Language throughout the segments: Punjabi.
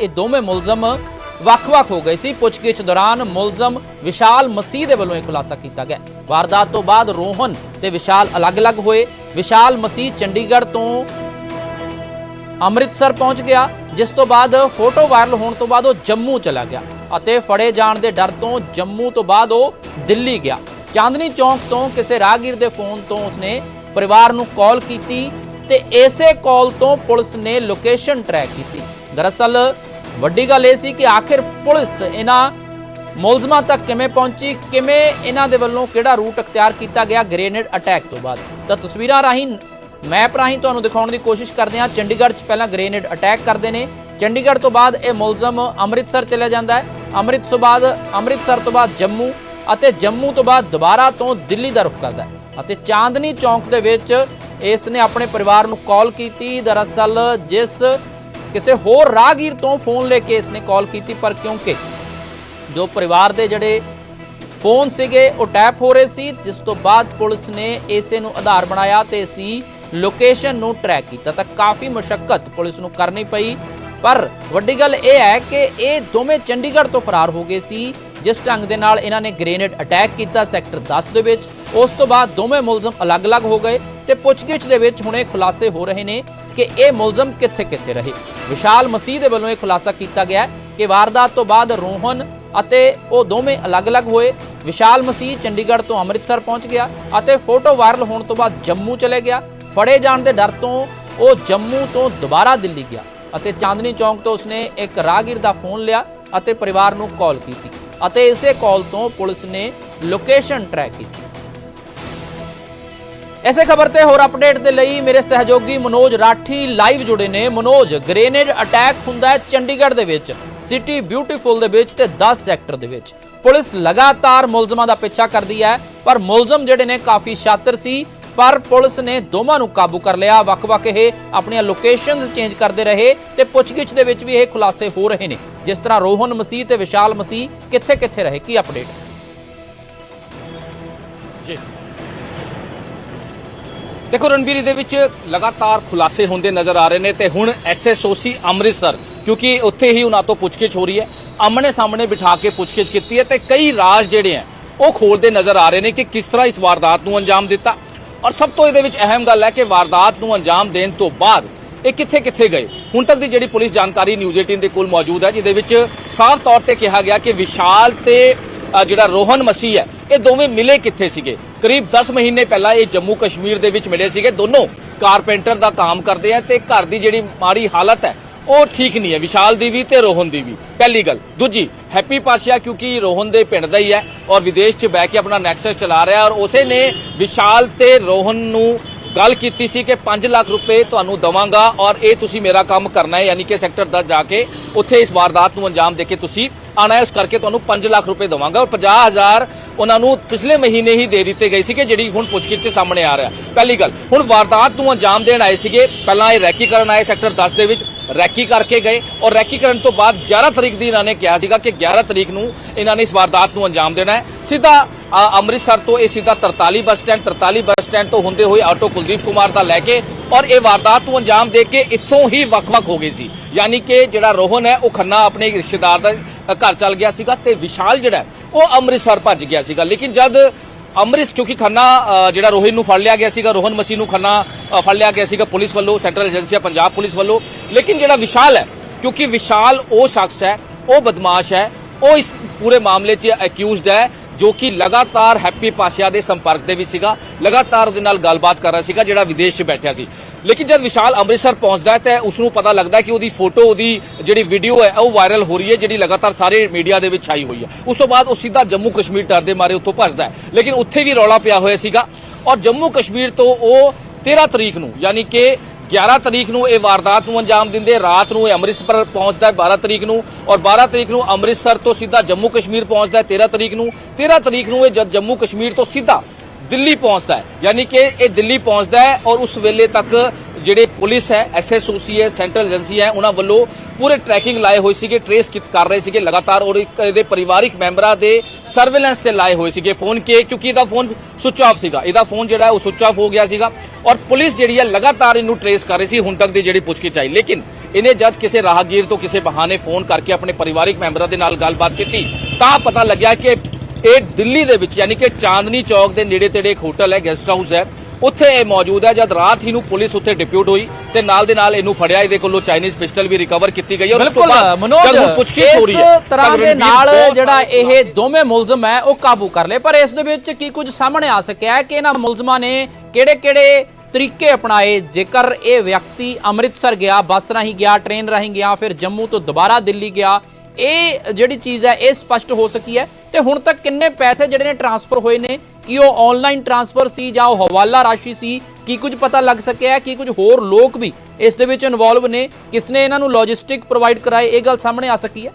ਇਹ ਦੋਵੇਂ ਮੁਲਜ਼ਮ ਵੱਖ-ਵੱਖ ਹੋ ਗਏ ਸੀ। ਪੁੱਛਗਿੱਛ ਦੌਰਾਨ ਮੁਲਜ਼ਮ ਵਿਸ਼ਾਲ ਮਸੀਹ ਦੇ ਵੱਲੋਂ ਇਹ ਖੁਲਾਸਾ ਕੀਤਾ ਗਿਆ। ਵਾਰਦਾਤ ਤੋਂ ਬਾਅਦ ਰੋਹਨ ਤੇ ਵਿਸ਼ਾਲ ਅਲੱਗ-ਅਲੱਗ ਹੋਏ। ਵਿਸ਼ਾਲ ਮਸੀਹ ਚੰਡੀਗੜ੍ਹ ਤੋਂ ਅੰਮ੍ਰਿਤਸਰ ਪਹੁੰਚ ਗਿਆ, ਜਿਸ ਤੋਂ ਬਾਅਦ ਫੋਟੋ ਵਾਇਰਲ ਹੋਣ ਤੋਂ ਬਾਅਦ ਉਹ ਜੰਮੂ ਚਲਾ ਗਿਆ ਅਤੇ ਫੜੇ ਜਾਣ ਦੇ ਡਰ ਤੋਂ ਜੰਮੂ ਤੋਂ ਬਾਅਦ ਉਹ ਦਿੱਲੀ ਗਿਆ। ਚਾਂਦਨੀ ਚੌਂਕ ਤੋਂ ਕਿਸੇ ਰਾਹਗੀਰ ਦੇ ਫੋਨ ਤੋਂ ਉਸਨੇ ਪਰਿਵਾਰ ਨੂੰ ਕਾਲ ਕੀਤੀ ਤੇ ਇਸੇ ਕਾਲ ਤੋਂ ਪੁਲਿਸ ਨੇ ਲੋਕੇਸ਼ਨ ਟਰੈਕ ਕੀਤੀ। ਦਰਅਸਲ ਵੱਡੀ ਗੱਲ ਇਹ ਸੀ ਕਿ ਆਖਿਰ ਪੁਲਿਸ ਇਹਨਾਂ ਮੁਲਜ਼ਮਾਂ ਤੱਕ ਕਿਵੇਂ ਪਹੁੰਚੀ, ਕਿਵੇਂ ਇਹਨਾਂ ਦੇ ਵੱਲੋਂ ਕਿਹੜਾ ਰੂਟ ਅਖਤਿਆਰ ਕੀਤਾ ਗਿਆ ਗ੍ਰੇਨੇਡ ਅਟੈਕ ਤੋਂ ਬਾਅਦ। ਤਾਂ ਤਸਵੀਰਾਂ ਰਾਹੀਂ ਮੈਪ ਰਾਹੀਂ ਤੁਹਾਨੂੰ ਦਿਖਾਉਣ ਦੀ ਕੋਸ਼ਿਸ਼ ਕਰਦੇ ਹਾਂ। ਚੰਡੀਗੜ੍ਹ 'ਚ ਪਹਿਲਾਂ ਗ੍ਰੇਨੇਡ ਅਟੈਕ ਕਰਦੇ ਨੇ। ਚੰਡੀਗੜ੍ਹ ਤੋਂ ਬਾਅਦ ਇਹ ਮੁਲਜ਼ਮ ਅੰਮ੍ਰਿਤਸਰ ਚਲਾ ਜਾਂਦਾ ਹੈ। ਅੰਮ੍ਰਿਤ ਤੋਂ ਬਾਅਦ, ਅੰਮ੍ਰਿਤਸਰ ਤੋਂ ਬਾਅਦ ਜੰਮੂ ਅਤੇ ਜੰਮੂ ਤੋਂ ਬਾਅਦ ਦੁਬਾਰਾ ਤੋਂ ਦਿੱਲੀ ਦਾ ਰੁਖ ਕਰਦਾ ਹੈ। ਅਤੇ ਚਾਂਦਨੀ ਚੌਂਕ ਦੇ ਵਿੱਚ ਇਸ ਨੇ ਆਪਣੇ ਪਰਿਵਾਰ ਨੂੰ ਕਾਲ ਕੀਤੀ। ਦਰਅਸਲ ਜਿਸ ਕਿਸੇ ਹੋਰ ਰਾਹਗੀਰ ਤੋਂ ਫੋਨ ਲੈ ਕੇ ਇਸ ਨੇ ਕਾਲ ਕੀਤੀ, ਪਰ ਕਿਉਂਕਿ ਜੋ ਪਰਿਵਾਰ ਦੇ ਜਿਹੜੇ ਫੋਨ ਸੀਗੇ, ਉਹ ਟੈਪ ਹੋ ਰਹੇ ਸੀ, ਜਿਸ ਤੋਂ ਬਾਅਦ ਪੁਲਿਸ ਨੇ ਇਸੇ ਨੂੰ ਆਧਾਰ ਬਣਾਇਆ ਤੇ ਇਸ ਦੀ ਲੋਕੇਸ਼ਨ ਨੂੰ ਟਰੈਕ ਕੀਤਾ। ਤਾਂ ਕਾਫੀ ਮੁਸ਼ਕਲ ਪੁਲਿਸ ਨੂੰ ਕਰਨੀ ਪਈ, ਪਰ ਵੱਡੀ ਗੱਲ ਇਹ ਹੈ ਕਿ ਇਹ ਦੋਵੇਂ ਚੰਡੀਗੜ੍ਹ ਤੋਂ ਫਰਾਰ ਹੋ ਗਏ ਸੀ, ਜਿਸ ਢੰਗ ਦੇ ਨਾਲ ਇਹਨਾਂ ਨੇ ਗ੍ਰੇਨੇਡ ਅਟੈਕ ਕੀਤਾ ਸੈਕਟਰ 10 ਦੇ ਵਿੱਚ। ਉਸ ਤੋਂ ਬਾਅਦ ਦੋਵੇਂ ਮੁਲਜ਼ਮ ਅਲੱਗ-ਅਲੱਗ ਹੋ ਗਏ ਤੇ ਪੁੱਛਗਿੱਛ ਦੇ ਵਿੱਚ ਹੁਣੇ ਖੁਲਾਸੇ ਹੋ ਰਹੇ ਨੇ। ਕਿ ਇਹ ਮੁਲਜ਼ਮ ਕਿੱਥੇ-ਕਿੱਥੇ ਰਹੇ? ਵਿਸ਼ਾਲ ਮਸੀਹ ਦੇ ਵੱਲੋਂ ਇਹ ਖੁਲਾਸਾ ਕੀਤਾ ਗਿਆ ਹੈ ਕਿ ਵਾਰਦਾਤ ਤੋਂ ਬਾਅਦ ਰੋਹਨ ਅਤੇ ਉਹ ਦੋਵੇਂ ਅਲੱਗ-ਅਲੱਗ ਹੋਏ। ਵਿਸ਼ਾਲ ਮਸੀਹ ਚੰਡੀਗੜ੍ਹ ਤੋਂ ਅੰਮ੍ਰਿਤਸਰ ਪਹੁੰਚ ਗਿਆ ਅਤੇ ਫੋਟੋ ਵਾਇਰਲ ਹੋਣ ਤੋਂ ਬਾਅਦ ਜੰਮੂ ਚਲੇ ਗਿਆ। ਫੜੇ ਜਾਣ ਦੇ ਡਰ ਤੋਂ ਉਹ ਜੰਮੂ ਤੋਂ ਦੁਬਾਰਾ ਦਿੱਲੀ ਗਿਆ ਅਤੇ ਚਾਂਦਨੀ ਚੌਂਕ ਤੋਂ ਉਸਨੇ ਇੱਕ ਰਾਹਗੀਰ ਦਾ ਫੋਨ ਲਿਆ ਅਤੇ ਪਰਿਵਾਰ ਨੂੰ ਕਾਲ ਕੀਤੀ ਅਤੇ ਇਸੇ ਕਾਲ ਤੋਂ ਪੁਲਿਸ ਨੇ ਲੋਕੇਸ਼ਨ ਟਰੈਕ ਕੀਤੀ। ਐਸੇ ਖਬਰ ਤੇ ਹੋਰ ਅਪਡੇਟ ਦੇ ਲਈ ਮੇਰੇ ਸਹਿਯੋਗੀ ਮਨੋਜ ਰਾਠੀ ਲਾਈਵ ਜੁੜੇ ਨੇ। ਮਨੋਜ, ਗ੍ਰੇਨੇਡ ਅਟੈਕ ਹੁੰਦਾ ਹੈ ਚੰਡੀਗੜ੍ਹ ਦੇ ਵਿੱਚ, ਸਿਟੀ ਬਿਊਟੀਫੁਲ ਦੇ ਵਿੱਚ ਤੇ 10 ਸੈਕਟਰ ਦੇ ਵਿੱਚ। ਪੁਲਿਸ ਲਗਾਤਾਰ ਮੁਲਜ਼ਮਾਂ ਦਾ ਪਿੱਛਾ ਕਰਦੀ ਹੈ, ਪਰ ਮੁਲਜ਼ਮ ਜਿਹੜੇ ਨੇ ਕਾਫੀ ਸ਼ਾਤਰ ਸੀ, ਪਰ ਪੁਲਿਸ ਨੇ ਦੋਵਾਂ ਨੂੰ ਕਾਬੂ ਕਰ ਲਿਆ। ਵੱਖ-ਵੱਖ ਇਹ ਆਪਣੀਆਂ ਲੋਕੇਸ਼ਨਸ ਚੇਂਜ ਕਰਦੇ ਰਹੇ ਤੇ ਪੁੱਛਗਿੱਛ ਦੇ ਵਿੱਚ ਵੀ ਇਹ ਖੁਲਾਸੇ ਹੋ ਰਹੇ ਨੇ। ਜਿਸ ਤਰ੍ਹਾਂ ਰੋਹਨ ਮਸੀਹ ਤੇ ਵਿਸ਼ਾਲ ਮਸੀਹ, ਕਿੱਥੇ-ਕਿੱਥੇ ਰਹੇ? ਕੀ ਅਪਡੇਟ? ਜੀ। ਦੇਖੋ ਰਣਬੀਰ ਇਹਦੇ ਵਿੱਚ ਲਗਾਤਾਰ ਖੁਲਾਸੇ ਹੁੰਦੇ ਨਜ਼ਰ ਆ ਰਹੇ ਨੇ ਤੇ ਹੁਣ ਐਸਐਸਓਸੀ ਅੰਮ੍ਰਿਤਸਰ, ਕਿਉਂਕਿ ਉੱਥੇ ਹੀ ਉਹਨਾਂ ਤੋਂ ਪੁੱਛਗਿੱਛ ਹੋ ਰਹੀ ਹੈ ਆਮਣੇ ਸਾਹਮਣੇ ਬਿਠਾ ਕੇ ਪੁੱਛਗਿੱਛ ਕੀਤੀ ਹੈ ਤੇ ਕਈ ਰਾਜ ਜਿਹੜੇ ਆ ਉਹ ਖੋਲਦੇ ਨਜ਼ਰ ਆ ਰਹੇ ਨੇ ਕਿ ਕਿਸ ਤਰ੍ਹਾਂ ਇਸ ਵਾਰਦਾਤ ਨੂੰ ਅੰਜਾਮ ਦਿੱਤਾ। ਔਰ ਸਭ ਤੋਂ ਇਹਦੇ ਵਿੱਚ ਅਹਿਮ ਗੱਲ ਹੈ ਕਿ ਵਾਰਦਾਤ ਨੂੰ ਅੰਜਾਮ ਦੇਣ ਤੋਂ ਬਾਅਦ ਇਹ ਕਿੱਥੇ ਕਿੱਥੇ ਗਏ? ਹੁਣ ਤੱਕ ਦੀ ਜਿਹੜੀ ਪੁਲਿਸ ਜਾਣਕਾਰੀ ਨਿਊਜ਼ 18 ਦੇ ਕੋਲ ਮੌਜੂਦ ਹੈ, ਜਿਹਦੇ ਵਿੱਚ ਸਾਫ਼ ਤੌਰ ਤੇ ਕਿਹਾ ਗਿਆ ਕਿ ਵਿਸ਼ਾਲ ਤੇ ਜਿਹੜਾ ਰੋਹਨ ਮਸੀਹ ਹੈ ਇਹ ਦੋਵੇਂ ਮਿਲੇ ਕਿੱਥੇ ਸੀਗੇ? ਕਰੀਬ 10 ਮਹੀਨੇ ਪਹਿਲਾਂ ਇਹ ਜੰਮੂ ਕਸ਼ਮੀਰ ਦੇ ਵਿੱਚ ਮਿਲੇ ਸੀਗੇ। ਦੋਨੋਂ ਕਾਰਪੈਂਟਰ ਦਾ ਕੰਮ ਕਰਦੇ ਆ ਤੇ ਘਰ ਦੀ ਜਿਹੜੀ ਮਾੜੀ ਹਾਲਤ ਹੈ, ਉਹ ਠੀਕ ਨਹੀਂ ਹੈ। ਵਿਸ਼ਾਲ ਦੀ ਵੀ ਤੇ ਰੋਹਨ ਦੀ ਵੀ। ਪਹਿਲੀ ਗੱਲ। ਦੂਜੀ, ਹੈਪੀ ਪਾਸ਼ਾ ਕਿਉਂਕਿ ਰੋਹਨ ਦੇ ਪਿੰਡ ਦਾ ਹੀ ਹੈ ਔਰ ਵਿਦੇਸ਼ 'ਚ ਬਹਿ ਕੇ ਆਪਣਾ ਨੈਕਸਸ ਚਲਾ ਰਿਹਾ ਔਰ ਉਸੇ ਨੇ ਵਿਸ਼ਾਲ ਤੇ ਰੋਹਨ ਨੂੰ ਗੱਲ ਕੀਤੀ ਸੀ ਕਿ 5 ਲੱਖ ਰੁਪਏ ਤੁਹਾਨੂੰ ਦਵਾਂਗਾ ਔਰ ਇਹ ਤੁਸੀਂ ਮੇਰਾ ਕੰਮ ਕਰਨਾ ਹੈ, ਯਾਨੀ ਕਿ ਸੈਕਟਰ 10 ਜਾ ਕੇ ਉੱਥੇ ਇਸ ਵਾਰਦਾਤ ਨੂੰ ਅੰਜਾਮ ਦੇ ਕੇ ਤੁਸੀਂ ਆਣਾ ਹੈ। ਉਸ ਕਰਕੇ ਤੁਹਾਨੂੰ 5 ਲੱਖ ਰੁਪਏ ਦਵਾਂਗਾ ਔਰ 50000 ਉਹਨਾਂ ਨੂੰ ਪਿਛਲੇ ਮਹੀਨੇ ਹੀ ਦੇ ਦਿੱਤੇ ਗਏ ਸੀਗੇ, ਜਿਹੜੀ ਹੁਣ ਪੁੱਛਗਿੱਛ 'ਚ ਸਾਹਮਣੇ ਆ ਰਿਹਾ। ਪਹਿਲੀ ਗੱਲ, ਹੁਣ ਵਾਰਦਾਤ ਨੂੰ ਅੰਜਾਮ ਦੇਣ ਆਏ ਸੀਗੇ, ਪਹਿਲਾਂ ਇਹ ਰੈਕੀ ਕਰਨ ਆਏ ਸੈਕਟਰ 10 ਦੇ ਵਿੱਚ, ਰੈਕੀ ਕਰਕੇ ਗਏ, ਔਰ ਰੈਕੀ ਕਰਨ ਤੋਂ ਬਾਅਦ 11 ਤਰੀਕ ਦੀ ਇਹਨਾਂ ਨੇ ਕਿਹਾ ਸੀਗਾ ਕਿ 11 ਤਰੀਕ ਨੂੰ ਇਹਨਾਂ ਨੇ ਇਸ ਵਾਰਦਾਤ ਨੂੰ ਅੰਜਾਮ ਦੇਣਾ ਹੈ। ਸਿੱਧਾ ਅੰਮ੍ਰਿਤਸਰ ਤੋਂ ਇਹ ਸਿੱਧਾ 43 ਬੱਸ ਸਟੈਂਡ 43 ਬੱਸ ਸਟੈਂਡ ਤੋਂ ਹੁੰਦੇ ਹੋਏ ਆਟੋ ਕੁਲਦੀਪ ਕੁਮਾਰ ਦਾ ਲੈ ਕੇ, ਔਰ ਇਹ ਵਾਰਦਾਤ ਨੂੰ ਅੰਜਾਮ ਦੇ ਕੇ ਇੱਥੋਂ ਹੀ ਵੱਖ-ਵੱਖ ਹੋ ਗਈ ਸੀ। ਯਾਨੀ ਕਿ ਜਿਹੜਾ ਰੋਹਨ ਹੈ, ਉਹ ਖੰਨਾ ਆਪਣੇ ਰਿਸ਼ਤੇਦਾਰ ਦਾ ਘਰ ਚੱਲ ਗਿਆ ਸੀਗਾ ਤੇ ਵਿਸ਼ਾਲ ਜਿਹੜਾ ਉਹ ਅੰਮ੍ਰਿਤਸਰ ਭੱਜ ਗਿਆ ਸੀਗਾ। ਲੇਕਿਨ ਜਦ ਅੰਮ੍ਰਿਤ, ਕਿਉਂਕਿ ਖੰਨਾ ਜਿਹੜਾ ਰੋਹਿਤ ਨੂੰ ਫੜ ਲਿਆ ਗਿਆ ਸੀਗਾ, ਰੋਹਨ ਮਸੀਹ ਨੂੰ ਖੰਨਾ ਫੜ ਲਿਆ ਗਿਆ ਸੀਗਾ ਪੁਲਿਸ ਵੱਲੋਂ, ਸੈਂਟਰਲ ਏਜੰਸੀਆ ਪੰਜਾਬ ਪੁਲਿਸ ਵੱਲੋਂ। ਲੇਕਿਨ ਜਿਹੜਾ ਵਿਸ਼ਾਲ ਹੈ, ਕਿਉਂਕਿ ਵਿਸ਼ਾਲ ਉਹ ਸ਼ਖਸ ਹੈ, ਉਹ ਬਦਮਾਸ਼ ਹੈ, ਉਹ ਇਸ ਪੂਰੇ ਮਾਮਲੇ 'ਚ ਅਕਿਊਜ਼ਡ ਹੈ, ਜੋ ਕਿ ਲਗਾਤਾਰ ਹੈਪੀ ਪਾਸ਼ਾ ਦੇ ਸੰਪਰਕ ਦੇ ਵਿੱਚ ਸੀਗਾ, ਲਗਾਤਾਰ ਉਹਦੇ ਨਾਲ ਗੱਲਬਾਤ ਕਰ ਰਿਹਾ ਸੀਗਾ, ਜਿਹੜਾ ਵਿਦੇਸ਼ 'ਚ ਬੈਠਿਆ ਸੀ। ਲੇਕਿਨ ਜਦ ਵਿਸ਼ਾਲ ਅੰਮ੍ਰਿਤਸਰ ਪਹੁੰਚਦਾ ਹੈ, ਤਾਂ ਉਸ ਨੂੰ ਪਤਾ ਲੱਗਦਾ ਕਿ ਉਹਦੀ ਫੋਟੋ, ਉਹਦੀ ਜਿਹੜੀ ਵੀਡੀਓ ਹੈ, ਉਹ ਵਾਇਰਲ ਹੋ ਰਹੀ ਹੈ, ਜਿਹੜੀ ਲਗਾਤਾਰ ਸਾਰੇ ਮੀਡੀਆ ਦੇ ਵਿੱਚ ਛਾਈ ਹੋਈ ਹੈ। ਉਸ ਤੋਂ ਬਾਅਦ ਉਹ ਸਿੱਧਾ ਜੰਮੂ ਕਸ਼ਮੀਰ ਡਰ ਦੇ ਮਾਰੇ ਉੱਥੋਂ ਭੱਜਦਾ ਹੈ। ਲੇਕਿਨ ਉੱਥੇ ਵੀ ਰੌਲਾ ਪਿਆ ਹੋਇਆ ਸੀਗਾ ਔਰ ਜੰਮੂ ਕਸ਼ਮੀਰ ਤੋਂ ਉਹ 13 ਤਰੀਕ ਨੂੰ, ਯਾਨੀ ਕਿ 11 ਤਰੀਕ ਨੂੰ ਇਹ ਵਾਰਦਾਤ ਨੂੰ ਅੰਜਾਮ ਦਿੰਦੇ, ਰਾਤ ਨੂੰ ਇਹ ਅੰਮ੍ਰਿਤਸਰ ਪਹੁੰਚਦਾ ਹੈ 12 ਤਰੀਕ ਨੂੰ ਔਰ 12 ਤਰੀਕ ਨੂੰ ਅੰਮ੍ਰਿਤਸਰ ਤੋਂ ਸਿੱਧਾ ਜੰਮੂ ਕਸ਼ਮੀਰ ਪਹੁੰਚਦਾ ਹੈ 13 ਤਰੀਕ ਨੂੰ। 13 ਤਰੀਕ ਨੂੰ ਇਹ ਜਦ ਜੰਮੂ ਕਸ਼ਮੀਰ ਤੋਂ ਸਿੱਧਾ ਦਿੱਲੀ ਪਹੁੰਚਦਾ ਹੈ। ਯਾਨੀ ਕਿ ਇਹ ਦਿੱਲੀ ਪਹੁੰਚਦਾ ਹੈ ਔਰ ਉਸ ਵੇਲੇ ਤੱਕ ਜਿਹੜੇ ਪੁਲਿਸ ਹੈ ਐਸਐਸਓਸੀ ਹੈ ਸੈਂਟਰਲ ਏਜੰਸੀ ਹੈ, ਉਹਨਾਂ ਵੱਲੋਂ ਪੂਰੇ ਟਰੈਕਿੰਗ ਲਾਏ ਹੋਏ ਸੀਗੇ ਟਰੇਸ ਕਰ ਰਹੇ ਸੀਗੇ ਲਗਾਤਾਰ ਔਰ ਇਹਦੇ ਪਰਿਵਾਰਿਕ ਮੈਂਬਰਾਂ ਦੇ ਸਰਵੇਲੈਂਸ ਤੇ ਲਾਏ ਹੋਏ ਸੀਗੇ ਫੋਨ ਕੇ, ਕਿਉਂਕਿ ਇਹਦਾ ਫੋਨ ਸੁਚ ਆਫ ਸੀਗਾ। ਇਹਦਾ ਫੋਨ ਜਿਹੜਾ ਉਹ ਸੁਚ ਆਫ ਹੋ ਗਿਆ ਸੀਗਾ ਔਰ ਪੁਲਿਸ ਜਿਹੜੀ ਹੈ ਲਗਾਤਾਰ ਇਹਨੂੰ ਟਰੇਸ ਕਰ ਰਹੀ ਸੀ, ਹੁਣ ਤੱਕ ਦੀ ਜਿਹੜੀ ਪੁੱਛਗਿੱਛ ਆਈ। ਲੇਕਿਨ ਇਹਨੇ ਜਦ ਕਿਸੇ ਰਾਹਗੀਰ ਤੋਂ ਕਿਸੇ ਬਹਾਨੇ ਫੋਨ ਕਰਕੇ ਆਪਣੇ ਪਰਿਵਾਰਿਕ ਮੈਂਬਰਾਂ ਦੇ ਨਾਲ ਗੱਲਬਾਤ ਕੀਤੀ, ਤਾਂ ਪਤਾ ਲੱਗਿਆ ਕਿ ਇਹ ਦਿੱਲੀ ਦੇ ਵਿੱਚ ਯਾਨੀ ਕਿ ਚਾਂਦਨੀ ਚੌਕ ਦੇ ਨੇੜੇ ਤੇੜੇ ਇੱਕ ਹੋਟਲ ਹੈ ਗੈਸਟ ਹਾਊਸ ਹੈ। ਉੱਥੇ ਇਹ ਮੌਜੂਦ ਹੈ ਜਦ ਰਾਤ ਹੀ ਨੂੰ ਪੁਲਿਸ ਉੱਥੇ ਡਿਪਿਊਟ ਹੋਈ ਤੇ ਨਾਲ ਦੇ ਨਾਲ ਇਹਨੂੰ ਫੜਿਆ। ਇਹਦੇ ਕੋਲੋਂ ਚਾਈਨੀਜ਼ ਪਿਸਟਲ ਵੀ ਰਿਕਵਰ ਕੀਤੀ ਗਈ ਔਰ ਉਸ ਤੋਂ ਬਾਅਦ ਮਨੋਜ ਜਦ ਹੁਣ ਪੁੱਛਗਿੱਛ ਹੋ ਇਸ ਰਹੀ ਹੈ ਤਰ੍ਹਾਂ ਤਾਂ ਦੇ ਨਾਲ ਜਿਹੜਾ ਇਹ ਦੋਵੇਂ ਮੁਲਜ਼ਮ ਹੈ ਉਹ ਕਾਬੂ ਕਰ ਲਏ। ਪਰ ਇਸ ਦੇ ਵਿੱਚ ਕੀ ਕੁਝ ਸਾਹਮਣੇ ਆ ਸਕਿਆ ਹੈ ਕਿ ਇਹਨਾਂ ਮੁਲਜ਼ਮਾਂ ਨੇ ਕਿਹੜੇ-ਕਿਹੜੇ ਤਰੀਕੇ ਅਪਣਾਏ? ਜੇਕਰ ਇਹ ਵਿਅਕਤੀ ਅੰਮ੍ਰਿਤਸਰ ਗਿਆ ਬੱਸ ਰਾਹੀਂ ਗਿਆ ਟ੍ਰੇਨ ਰਾਹੀਂ ਗਿਆ ਫਿਰ ਜੰਮੂ ਤੋਂ ਦੁਬਾਰਾ ਦਿੱਲੀ ਗਿਆ ਇਹ ਜਿਹੜੀ ਚੀਜ਼ ਹੈ ਇਹ ਸਪਸ਼ਟ ਹੋ ਸਕੀ ਹੈ। ਤੇ ਹੁਣ ਤੱਕ ਕਿੰਨੇ ਪੈਸੇ ਜਿਹੜੇ ਨੇ ਟਰਾਂਸਫਰ ਹੋਏ ਨੇ? ਕੀ ਉਹ ਆਨਲਾਈਨ ਟਰਾਂਸਫਰ ਸੀ ਜਾਂ ਉਹ ਹਵਾਲਾ ਰਾਸ਼ੀ ਸੀ? ਕੀ ਕੁਝ ਪਤਾ ਲੱਗ ਸਕਿਆ? ਹੈ ਕੀ ਕੁਝ ਹੋਰ ਲੋਕ ਵੀ ਇਸ ਦੇ ਵਿੱਚ ਇਨਵੋਲਵ ਨੇ? ਕਿਸਨੇ ਇਹਨਾਂ ਨੂੰ ਲੌਜਿਸਟਿਕ ਪ੍ਰੋਵਾਈਡ ਕਰਾਏ? ਇਹ ਗੱਲ ਸਾਹਮਣੇ ਆ ਸਕੀ ਹੈ।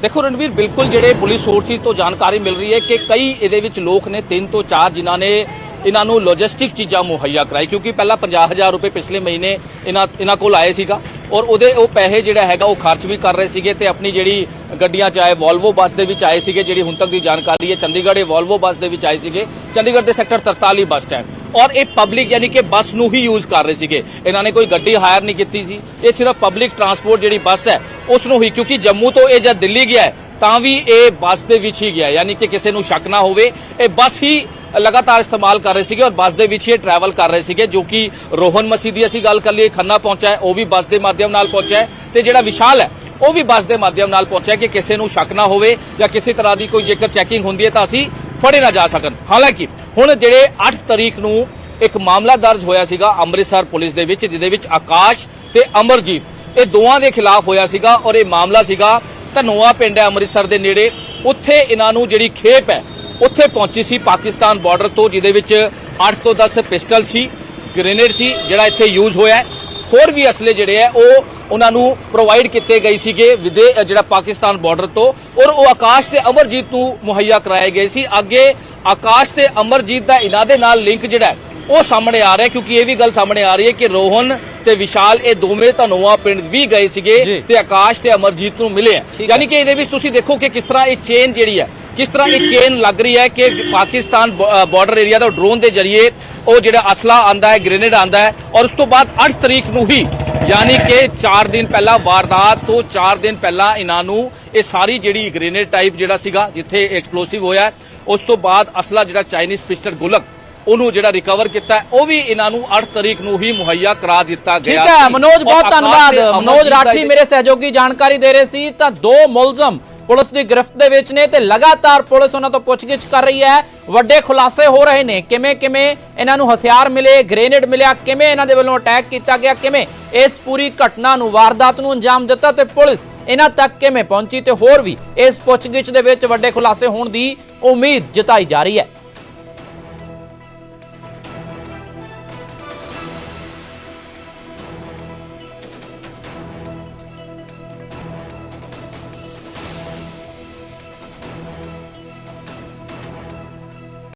ਦੇਖੋ ਰਣਵੀਰ, ਬਿਲਕੁਲ ਜਿਹੜੇ ਪੁਲਿਸ ਸੋਰਸਿਸ ਤੋਂ ਜਾਣਕਾਰੀ ਮਿਲ ਰਹੀ ਹੈ ਕਿ ਕਈ ਇਹਦੇ ਵਿੱਚ ਲੋਕ ਨੇ, ਤਿੰਨ ਤੋਂ ਚਾਰ ਜਿਨ੍ਹਾਂ ਨੇ ਇਹਨਾਂ ਨੂੰ ਲੌਜਿਸਟਿਕ ਚੀਜ਼ਾਂ ਮੁਹੱਈਆ ਕਰਾਈ। ਕਿਉਂਕਿ ਪਹਿਲਾਂ 50000 ਰੁਪਏ ਪਿਛਲੇ ਮਹੀਨੇ ਇਹਨਾਂ ਇਹਨਾਂ ਕੋਲ ਆਏ ਸੀਗਾ। ਔਰ ਉਹਦੇ ਉਹ ਪੈਸੇ ਜਿਹੜਾ ਹੈਗਾ ਉਹ ਖਰਚ ਵੀ ਕਰ ਰਹੇ ਸੀਗੇ ਤੇ ਆਪਣੀ ਜਿਹੜੀ ਗੱਡੀਆਂ ਚਾਹੇ ਵੋਲਵੋ ਬੱਸ ਦੇ ਵਿੱਚ ਆਏ ਸੀਗੇ, ਜਿਹੜੀ ਹੁਣ ਤੱਕ ਦੀ ਜਾਣਕਾਰੀ ਹੈ, ਚੰਡੀਗੜ੍ਹ ਇਹ ਵੋਲਵੋ ਬੱਸ ਦੇ ਵਿੱਚ ਆਏ ਸੀਗੇ। ਚੰਡੀਗੜ੍ਹ ਦੇ ਸੈਕਟਰ 43 ਬੱਸ ਸਟੈਂਡ ਔਰ ਇਹ ਪਬਲਿਕ ਯਾਨੀ ਕਿ ਬੱਸ ਨੂੰ ਹੀ ਯੂਜ਼ ਕਰ ਰਹੇ ਸੀਗੇ। ਇਹਨਾਂ ਨੇ ਕੋਈ ਗੱਡੀ ਹਾਇਰ ਨਹੀਂ ਕੀਤੀ ਸੀ। ਇਹ ਸਿਰਫ ਪਬਲਿਕ ਟਰਾਂਸਪੋਰਟ ਜਿਹੜੀ ਬੱਸ ਹੈ, ਉਸ ਨੂੰ ਹੀ ਕਿਉਂਕਿ ਜੰਮੂ ਤੋਂ ਇਹ ਜਦ ਦਿੱਲੀ ਗਿਆ ਤਾਂ ਵੀ ਇਹ ਬੱਸ ਦੇ ਵਿੱਚ ਹੀ ਗਿਆ ਯਾਨੀ ਕਿ ਕਿਸੇ ਨੂੰ ਸ਼ੱਕ ਨਾ ਹੋਵੇ, ਇਹ ਬੱਸ ਹੀ ਲਗਾਤਾਰ ਇਸਤੇਮਾਲ ਕਰ ਰਹੇ ਸੀਗੇ ਔਰ ਬੱਸ ਦੇ ਵਿੱਚ ਹੀ ਟਰੈਵਲ ਕਰ ਰਹੇ ਸੀਗੇ, ਜੋ ਕਿ ਰੋਹਨ ਮਸੀਹ ਦੀ ਅਸੀਂ ਗੱਲ ਕਰ ਲਈਏ, ਖੰਨਾ ਪਹੁੰਚਾ ਹੈ, ਉਹ ਵੀ ਬੱਸ ਦੇ ਮਾਧਿਅਮ ਨਾਲ ਪਹੁੰਚਾ ਹੈ ਤੇ ਜਿਹੜਾ ਵਿਸ਼ਾਲ ਹੈ, ਉਹ ਵੀ ਬੱਸ ਦੇ ਮਾਧਿਅਮ ਨਾਲ ਪਹੁੰਚਿਆ ਕਿ ਕਿਸੇ ਨੂੰ ਸ਼ੱਕ ਨਾ ਹੋਵੇ ਜਾਂ ਕਿਸੇ ਤਰ੍ਹਾਂ ਦੀ ਕੋਈ ਜੇਕਰ ਚੈਕਿੰਗ ਹੁੰਦੀ ਹੈ ਤਾਂ ਅਸੀਂ ਫੜੇ ਨਾ ਜਾ ਸਕਣ। ਹਾਲਾਂਕਿ ਹੁਣ ਜਿਹੜੇ 8 ਤਰੀਕ ਨੂੰ ਇੱਕ ਮਾਮਲਾ ਦਰਜ ਹੋਇਆ ਸੀਗਾ ਅੰਮ੍ਰਿਤਸਰ ਪੁਲਿਸ ਦੇ ਵਿੱਚ, ਜਿਹਦੇ ਵਿੱਚ ਆਕਾਸ਼ ਤੇ ਅਮਰਜੀਤ, ਇਹ ਦੋਵਾਂ ਦੇ ਖਿਲਾਫ ਹੋਇਆ ਸੀਗਾ ਔਰ ਇਹ ਮਾਮਲਾ ਸੀਗਾ ਧਨੋਆ ਪਿੰਡ ਹੈ ਅੰਮ੍ਰਿਤਸਰ ਦੇ ਨੇੜੇ। ਉੱਥੇ ਇਹਨਾਂ ਨੂੰ ਜਿਹੜੀ ਖੇਪ ਹੈ ਉੱਥੇ ਪਹੁੰਚੀ ਸੀ ਪਾਕਿਸਤਾਨ ਬਾਰਡਰ ਤੋਂ ਜਿਹਦੇ ਵਿੱਚ 8 ਤੋਂ 10 ਪਿਸਟਲ ਸੀ ਗ੍ਰੇਨੇਡ ਸੀ ਜਿਹੜਾ ਇੱਥੇ ਯੂਜ਼ ਹੋਇਆ ਹੈ ਹੋਰ ਵੀ ਅਸਲੇ ਜਿਹੜੇ ਆ ਉਹ ਉਹਨਾਂ ਨੂੰ ਪ੍ਰੋਵਾਈਡ ਕੀਤੇ ਗਏ ਸੀਗੇ ਵਿਦੇ ਜਿਹੜਾ ਪਾਕਿਸਤਾਨ ਬਾਰਡਰ ਤੋਂ ਔਰ ਉਹ ਆਕਾਸ਼ ਤੇ ਅਮਰਜੀਤ ਨੂੰ ਮੁਹੱਈਆ ਕਰਾਏ ਗਏ ਸੀ ਅੱਗੇ ਆਕਾਸ਼ ਤੇ ਅਮਰਜੀਤ ਦਾ ਇਹਨਾਂ ਦੇ ਨਾਲ ਲਿੰਕ ਜਿਹੜਾ ਉਹ ਸਾਹਮਣੇ ਆ ਰਿਹਾ ਕਿਉਂਕਿ ਇਹ ਵੀ ਗੱਲ ਸਾਹਮਣੇ ਆ ਰਹੀ ਹੈ ਕਿ ਰੋਹਨ ਤੇ ਵਿਸ਼ਾਲ ਇਹ ਦੋਵੇਂ ਧਨੋਆ ਪਿੰਡ ਵੀ ਗਏ ਸੀਗੇ। ਤੇ ਆਕਾਸ਼ ਤੇ ਅਮਰਜੀਤ ਨੂੰ ਮਿਲੇ ਆ। ਯਾਨੀ ਕਿ ਇਹਦੇ ਵਿੱਚ ਤੁਸੀਂ ਦੇਖੋ ਕਿ ਕਿਸ ਤਰ੍ਹਾਂ ਇਹ ਚੇਨ ਜਿਹੜੀ ਹੈ ਕਿਸ ਤਰ੍ਹਾਂ ਇਹ ਚੇਨ ਲੱਗ ਰਹੀ ਹੈ ਕਿ ਪਾਕਿਸਤਾਨ ਬਾਰਡਰ ਏਰੀਆ ਦਾ ਡਰੋਨ ਦੇ ਜ਼ਰੀਏ ਉਹ ਜਿਹੜਾ ਅਸਲਾ ਆਂਦਾ ਹੈ ਗ੍ਰੇਨੇਡ ਆਂਦਾ ਹੈ ਔਰ ਉਸ ਤੋਂ ਬਾਅਦ 8 ਤਰੀਕ ਨੂੰ ਹੀ ਯਾਨੀ ਕਿ 4 ਦਿਨ ਪਹਿਲਾਂ ਵਾਰਦਾਤ ਤੋਂ 4 ਦਿਨ ਪਹਿਲਾਂ ਇਹਨਾਂ ਨੂੰ ਇਹ ਸਾਰੀ ਜਿਹੜੀ ਗ੍ਰੇਨੇਡ ਟਾਈਪ ਜਿਹੜਾ ਸੀਗਾ ਜਿੱਥੇ ਐਕਸਪਲੋਸਿਵ ਹੋਇਆ ਹੈ, ਉਸ ਤੋਂ ਬਾਅਦ ਅਸਲਾ ਜਿਹੜਾ ਚਾਈਨੀਜ਼ ਪਿਸਟਲ ਗੁਲਕ ਉਹਨੂੰ ਜਿਹੜਾ ਰਿਕਵਰ ਕੀਤਾ ਹੈ, ਉਹ ਵੀ ਇਹਨਾਂ ਨੂੰ 8 ਤਰੀਕ ਨੂੰ ਹੀ ਮੁਹੱਈਆ ਕਰਾ ਦਿੱਤਾ ਠੀਕ ਗਿਆ ਹੈ ਸੀ। ਮਨੋਜ ਬਹੁਤ ਧੰਨਵਾਦ ਤੇ ਮਨੋਜ ਦਾ ਰਾਠੀ ਮੇਰੇ ਸਹਿਯੋਗੀ ਜਾਣਕਾਰੀ ਦੇ ਰਹੇ ਸੀ ਤਾਂ ਦੋ ਮੁਲਜ਼ਮ ਪੁਲਿਸ ਦੀ ਗ੍ਰਿਫਤ ਦੇ ਵਿੱਚ ਨੇ ਤੇ ਲਗਾਤਾਰ ਪੁਲਿਸ ਉਹਨਾਂ ਤੋਂ ਪੁੱਛਗਿੱਛ ਕਰ ਰਹੀ ਹੈ। ਵੱਡੇ ਖੁਲਾਸੇ ਹੋ ਰਹੇ ਨੇ। ਕਿਵੇਂ ਕਿਵੇਂ ਇਹਨਾਂ ਨੂੰ ਹਥਿਆਰ ਮਿਲੇ, ਗ੍ਰੇਨੇਡ ਮਿਲਿਆ, ਕਿਵੇਂ ਇਹਨਾਂ ਦੇ ਵੱਲੋਂ ਅਟੈਕ ਕੀਤਾ ਗਿਆ, ਕਿਵੇਂ ਇਸ ਪੂਰੀ ਘਟਨਾ ਨੂੰ, ਵਾਰਦਾਤ ਨੂੰ ਅੰਜਾਮ ਦਿੱਤਾ ਤੇ ਪੁਲਿਸ ਇਹਨਾਂ ਤੱਕ ਕਿਵੇਂ ਪਹੁੰਚੀ ਤੇ ਹੋਰ ਵੀ ਇਸ ਪੁੱਛਗਿੱਛ ਦੇ ਵਿੱਚ ਵੱਡੇ ਖੁਲਾਸੇ ਹੋਣ ਦੀ ਉਮੀਦ ਜਤਾਈ ਜਾ ਰਹੀ ਹੈ।